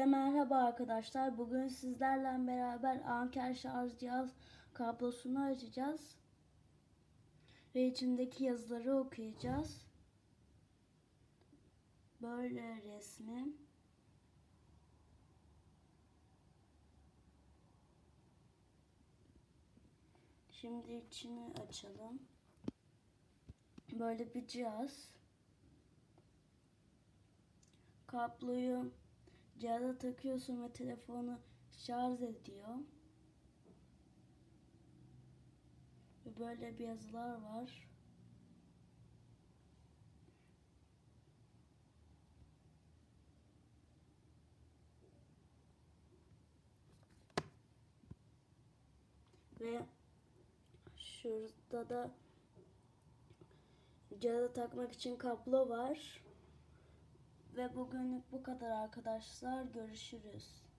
Hepinize merhaba arkadaşlar. Bugün sizlerle beraber Anker şarj cihaz kablosunu açacağız. Ve içindeki yazıları okuyacağız. Böyle resmi. Şimdi içini açalım. Böyle bir cihaz. Kabloyu cihaza takıyorsun ve telefonu şarj ediyor. Ve böyle bir yazılar var. Ve şurada da cihaza takmak için kablo var. Ve bugünlük bu kadar arkadaşlar. Görüşürüz.